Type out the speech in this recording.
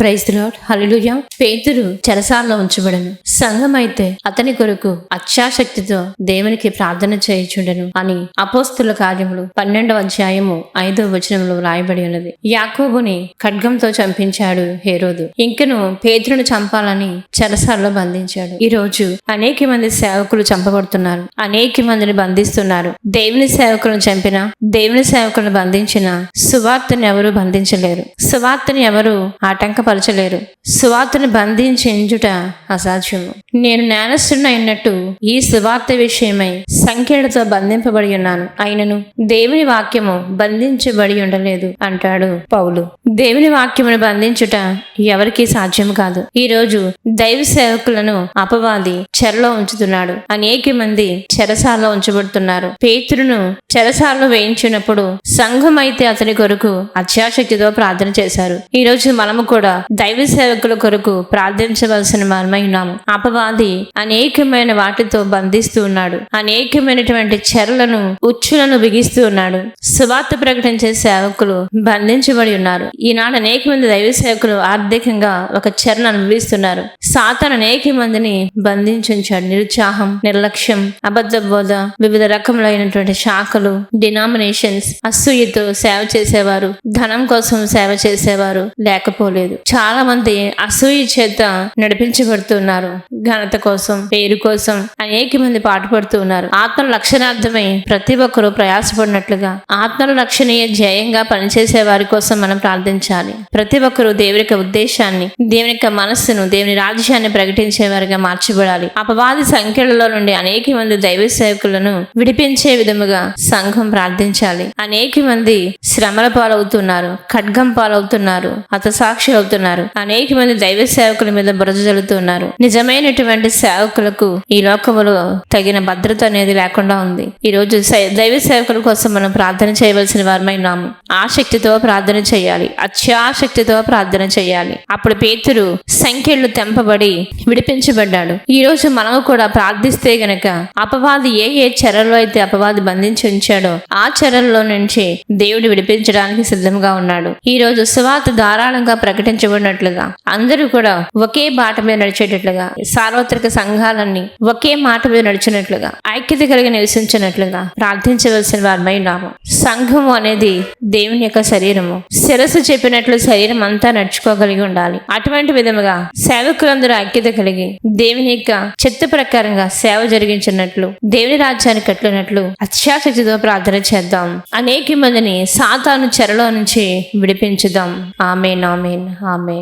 Praise lord హల్లెలూయా పేతురు చెరసాల్లో ఉంచబడను. సంఘం అయితే అతని కొరకు అక్షాశక్తితో దేవునికి ప్రార్థన చేయుచుండెను అని అపోస్తుల కార్యములు పన్నెండవ అధ్యాయము ఐదవ వచనంలో రాయబడి ఉన్నది. యాకోబుని ఖడ్గంతో చంపించాడు హేరోదు. ఇంకను పేతురును చంపాలని చెరసాల్లో బంధించాడు. ఈ రోజు అనేక మంది సేవకులు చంపబడుతున్నారు. అనేక మందిని బంధిస్తున్నారు. దేవుని సేవకులను చంపిన దేవుని సేవకులను బంధించిన సువార్తను ఎవరు బంధించలేరు. సువార్తను ఎవరు ఆటంకపరచలేరు సువార్తను బంధించుట అసాధ్యము. నేను నేరస్తున్న అయినట్టు ఈ సువార్త విషయమై సంఖ్యలతో బంధింపబడి ఉన్నాను. అయినను దేవుని వాక్యము బంధించబడి ఉండలేదు అంటాడు పౌలు. దేవుని వాక్యమును బంధించుట ఎవరికీ సాధ్యం కాదు. ఈ రోజు దైవ సేవకులను అపవాది చెరలో ఉంచుతున్నాడు. అనేక మంది చెరసాలలో ఉంచబడుతున్నారు. పేతురును చెరసాలలో వేయించినప్పుడు సంఘం అయితే అతని కొరకు అత్యాశక్తితో ప్రార్థన చేశారు. ఈ రోజు మనము కూడా దైవ సేవకుల కొరకు ప్రార్థించవలసిన వారమై ఉన్నాము. అపవాది అనేకమైన వాటితో బంధిస్తూ ఉన్నాడు. అనేకమైనటువంటి చెరలను ఉచ్చులను బిగిస్తూ ఉన్నాడు. సువార్త ప్రకటించే సేవకులు బంధించబడి ఉన్నారు. ఈనాడు అనేక మంది దైవ సేవకులు ఆర్థికంగా ఒక చెరను అనుభవిస్తున్నారు. సాతాను అనేక మందిని బంధించుంచాడు. నిరుత్సాహం నిర్లక్ష్యం అబద్ధ బోధ వివిధ రకములైనటువంటి శాఖలు డినామినేషన్స్ అసూయతో సేవ చేసేవారు ధనం కోసం సేవ చేసేవారు లేకపోలేదు. చాలా మంది అసూయ చేత నడిపించబడుతున్నారు. ఘనత కోసం పేరు కోసం అనేక మంది పాటుపడుతూ ఉన్నారు ఆత్మ లక్షణార్థమై ప్రతి ఒక్కరూ ప్రయాసపడినట్లుగా ఆత్మల లక్షణీయ జయంగా పనిచేసే వారి కోసం మనం ప్రార్థించాలి. ప్రతి ఒక్కరూ దేవుని యొక్క ఉద్దేశాన్ని దేవుని యొక్క మనస్సును దేవుని రాజ్యాన్ని ప్రకటించే వారిగా మార్చబడాలి. అపవాది సంఖ్యలలో నుండి అనేక మంది దైవ సేవకులను విడిపించే విధముగా సంఘం ప్రార్థించాలి. అనేక మంది శ్రమల పాలవుతున్నారు ఖడ్గం పాలవుతున్నారు హతసాక్షులు అవుతున్నారు అనేక మంది దైవ సేవకుల మీద బురద జల్లుతున్నారు నిజమైనటువంటి సేవకులకు ఈ లోకములో తగిన భద్రత అనేది లేకుండా ఉంది. ఈ రోజు దైవ సేవకుల కోసం మనం ప్రార్థన చేయవలసిన వారమైనాము ఉన్నాము. ఆసక్తితో ప్రార్థన చేయాలి. అత్యాశక్తితో ప్రార్థన చేయాలి. అప్పుడు పేతురు సంఖ్యలు తెంపబడి విడిపించబడ్డాడు. ఈ రోజు మనము కూడా ప్రార్థిస్తే గనక అపవాది ఏ ఏ చెరలో అయితే అపవాది బంధించి ఉంచాడో ఆ చెరల్లో నుంచి దేవుడు విడిపించడానికి సిద్ధంగా ఉన్నాడు. ఈ రోజు సువాత ధారాళంగా నడిపించబడినట్లుగా అందరూ కూడా ఒకే బాట మీద నడిచేటట్లుగా సార్వత్రిక సంఘాలన్నీ ఒకే మాట మీద నడిచినట్లుగా ఐక్యత కలిగి నివసించినట్లుగా ప్రార్థించవలసిన వారమై ఉన్నాము. సంఘము అనేది దేవుని యొక్క శరీరము. శిరస్సు చెప్పినట్లు శరీరం అంతా నడుచుకోగలిగి ఉండాలి. అటువంటి విధముగా సేవకులందరూ ఐక్యత కలిగి దేవుని యొక్క చిత్త ప్రకారంగా సేవ జరిగించినట్లు దేవుని రాజ్యాన్ని కట్టినట్లు అత్యాశక్తితో ప్రార్థన చేద్దాం. అనేక మందిని సాతాను చెరలో నుంచి విడిపించుదాం. Amen amen amen